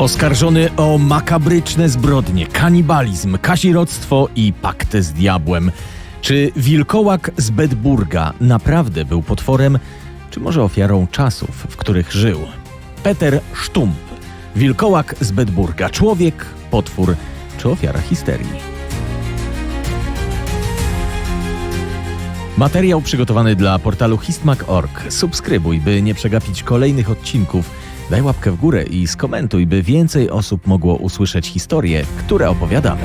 Oskarżony o makabryczne zbrodnie, kanibalizm, kazirodztwo i paktę z diabłem. Czy wilkołak z Bedburga naprawdę był potworem, czy może ofiarą czasów, w których żył? Peter Sztump, wilkołak z Bedburga, człowiek, potwór czy ofiara histerii? Materiał przygotowany dla portalu histmag.org. Subskrybuj, by nie przegapić kolejnych odcinków. Daj łapkę w górę i skomentuj, by więcej osób mogło usłyszeć historie, które opowiadamy.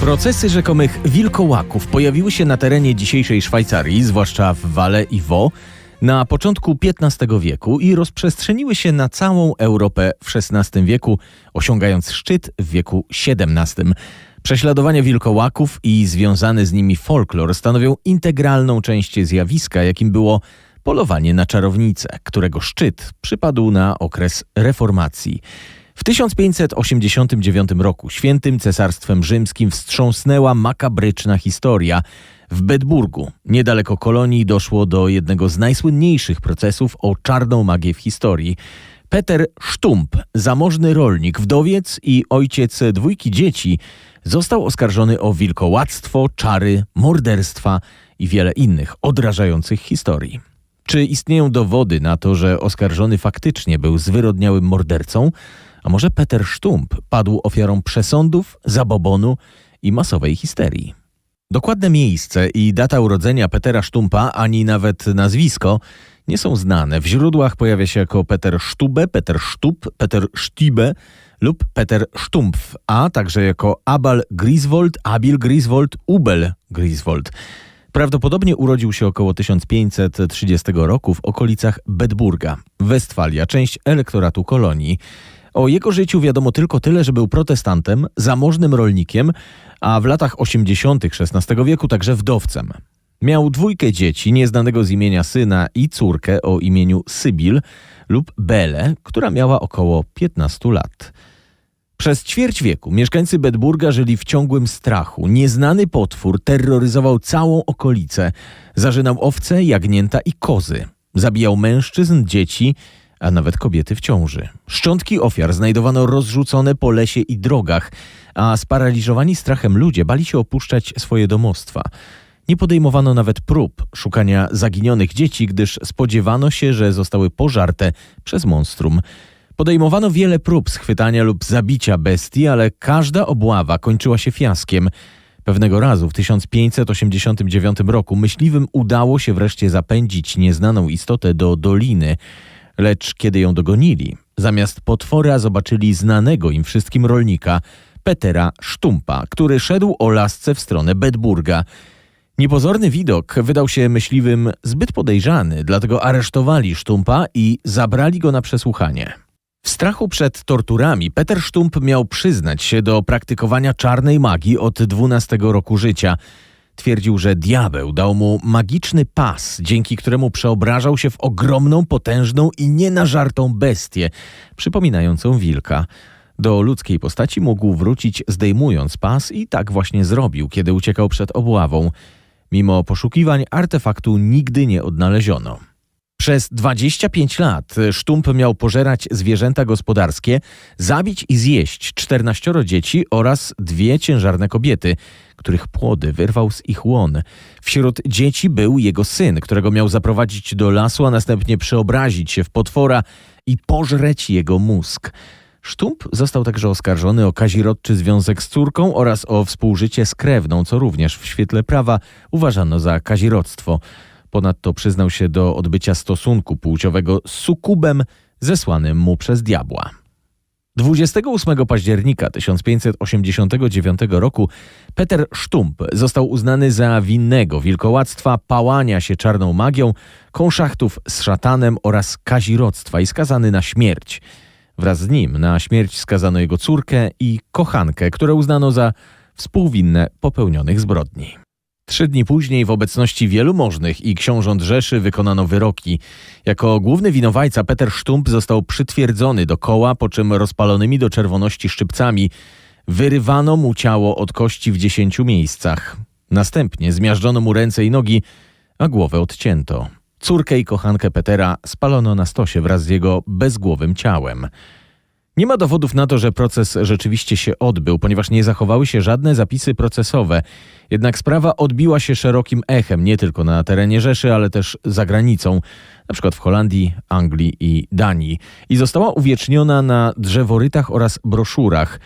Procesy rzekomych wilkołaków pojawiły się na terenie dzisiejszej Szwajcarii, zwłaszcza w Wale i Wo, na początku XV wieku i rozprzestrzeniły się na całą Europę w XVI wieku, osiągając szczyt w wieku XVII. Prześladowanie wilkołaków i związany z nimi folklor stanowią integralną część zjawiska, jakim było polowanie na czarownicę, którego szczyt przypadł na okres reformacji. W 1589 roku świętym cesarstwem rzymskim wstrząsnęła makabryczna historia. W Bedburgu, niedaleko kolonii, doszło do jednego z najsłynniejszych procesów o czarną magię w historii. Peter Sztump, zamożny rolnik, wdowiec i ojciec dwójki dzieci, został oskarżony o wilkołactwo, czary, morderstwa i wiele innych odrażających historii. Czy istnieją dowody na to, że oskarżony faktycznie był zwyrodniałym mordercą? A może Peter Sztump padł ofiarą przesądów, zabobonu i masowej histerii? Dokładne miejsce i data urodzenia Petera Sztumpa, ani nawet nazwisko, nie są znane. W źródłach pojawia się jako Peter Sztube, Peter Sztub, Peter Sztibe lub Peter Sztumpf, a także jako Abal Griswold, Abil Griswold, Ubel Griswold. Prawdopodobnie urodził się około 1530 roku w okolicach Bedburga, Westfalia, część elektoratu kolonii. O jego życiu wiadomo tylko tyle, że był protestantem, zamożnym rolnikiem, a w latach 80. XVI wieku także wdowcem. Miał dwójkę dzieci, nieznanego z imienia syna i córkę o imieniu Sybil lub Bele, która miała około 15 lat. Przez ćwierć wieku mieszkańcy Bedburga żyli w ciągłym strachu. Nieznany potwór terroryzował całą okolicę. Zażynał owce, jagnięta i kozy. Zabijał mężczyzn, dzieci, a nawet kobiety w ciąży. Szczątki ofiar znajdowano rozrzucone po lesie i drogach, a sparaliżowani strachem ludzie bali się opuszczać swoje domostwa. Nie podejmowano nawet prób szukania zaginionych dzieci, gdyż spodziewano się, że zostały pożarte przez monstrum. Podejmowano wiele prób schwytania lub zabicia bestii, ale każda obława kończyła się fiaskiem. Pewnego razu w 1589 roku myśliwym udało się wreszcie zapędzić nieznaną istotę do doliny, lecz kiedy ją dogonili, zamiast potwora zobaczyli znanego im wszystkim rolnika, Petera Sztumpa, który szedł o lasce w stronę Bedburga. Niepozorny widok wydał się myśliwym zbyt podejrzany, dlatego aresztowali Sztumpa i zabrali go na przesłuchanie. W strachu przed torturami Peter Sztump miał przyznać się do praktykowania czarnej magii od 12 roku życia. Twierdził, że diabeł dał mu magiczny pas, dzięki któremu przeobrażał się w ogromną, potężną i nienażartą bestię, przypominającą wilka. Do ludzkiej postaci mógł wrócić zdejmując pas i tak właśnie zrobił, kiedy uciekał przed obławą. Mimo poszukiwań artefaktu nigdy nie odnaleziono. Przez 25 lat Sztump miał pożerać zwierzęta gospodarskie, zabić i zjeść 14 dzieci oraz dwie ciężarne kobiety, których płody wyrwał z ich łon. Wśród dzieci był jego syn, którego miał zaprowadzić do lasu, a następnie przeobrazić się w potwora i pożreć jego mózg. Sztump został także oskarżony o kazirodczy związek z córką oraz o współżycie z krewną, co również w świetle prawa uważano za kazirodztwo. Ponadto przyznał się do odbycia stosunku płciowego z sukubem zesłanym mu przez diabła. 28 października 1589 roku Peter Sztump został uznany za winnego wilkołactwa, pałania się czarną magią, konszachtów z szatanem oraz kazirodztwa i skazany na śmierć. Wraz z nim na śmierć skazano jego córkę i kochankę, które uznano za współwinne popełnionych zbrodni. Trzy dni później w obecności wielu możnych i książąt Rzeszy wykonano wyroki. Jako główny winowajca Peter Sztump został przytwierdzony do koła, po czym rozpalonymi do czerwoności szczypcami wyrywano mu ciało od kości w dziesięciu miejscach. Następnie zmiażdżono mu ręce i nogi, a głowę odcięto. Córkę i kochankę Petera spalono na stosie wraz z jego bezgłowym ciałem. Nie ma dowodów na to, że proces rzeczywiście się odbył, ponieważ nie zachowały się żadne zapisy procesowe. Jednak sprawa odbiła się szerokim echem nie tylko na terenie Rzeszy, ale też za granicą, na przykład w Holandii, Anglii i Danii. I została uwieczniona na drzeworytach oraz broszurach.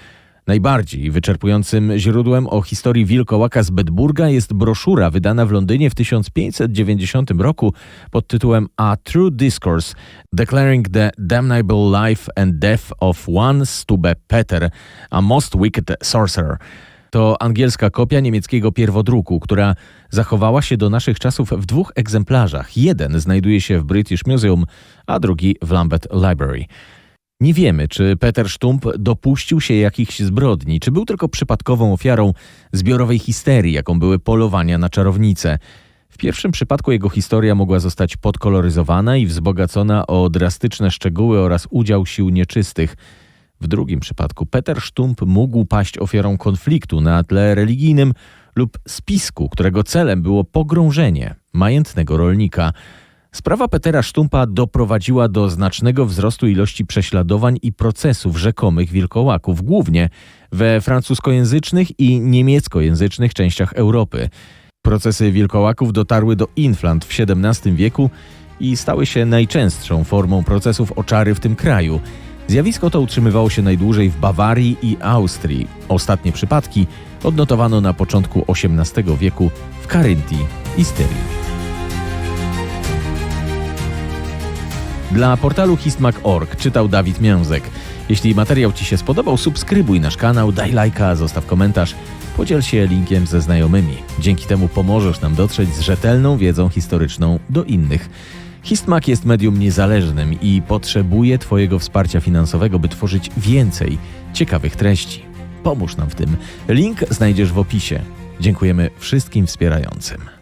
Najbardziej wyczerpującym źródłem o historii wilkołaka z Bedburga jest broszura wydana w Londynie w 1590 roku pod tytułem A True Discourse Declaring the Damnable Life and Death of One Stube Peter, a Most Wicked Sorcerer. To angielska kopia niemieckiego pierwodruku, która zachowała się do naszych czasów w dwóch egzemplarzach. Jeden znajduje się w British Museum, a drugi w Lambeth Library. Nie wiemy, czy Peter Stump dopuścił się jakichś zbrodni, czy był tylko przypadkową ofiarą zbiorowej histerii, jaką były polowania na czarownice. W pierwszym przypadku jego historia mogła zostać podkoloryzowana i wzbogacona o drastyczne szczegóły oraz udział sił nieczystych. W drugim przypadku Peter Stump mógł paść ofiarą konfliktu na tle religijnym lub spisku, którego celem było pogrążenie majętnego rolnika. Sprawa Petera Sztumpa doprowadziła do znacznego wzrostu ilości prześladowań i procesów rzekomych wilkołaków, głównie we francuskojęzycznych i niemieckojęzycznych częściach Europy. Procesy wilkołaków dotarły do Inflant w XVII wieku i stały się najczęstszą formą procesów o czary w tym kraju. Zjawisko to utrzymywało się najdłużej w Bawarii i Austrii. Ostatnie przypadki odnotowano na początku XVIII wieku w Karyntii i Styrii. Dla portalu histmag.org czytał Dawid Mięzek. Jeśli materiał Ci się spodobał, subskrybuj nasz kanał, daj lajka, zostaw komentarz, podziel się linkiem ze znajomymi. Dzięki temu pomożesz nam dotrzeć z rzetelną wiedzą historyczną do innych. Histmag jest medium niezależnym i potrzebuje Twojego wsparcia finansowego, by tworzyć więcej ciekawych treści. Pomóż nam w tym. Link znajdziesz w opisie. Dziękujemy wszystkim wspierającym.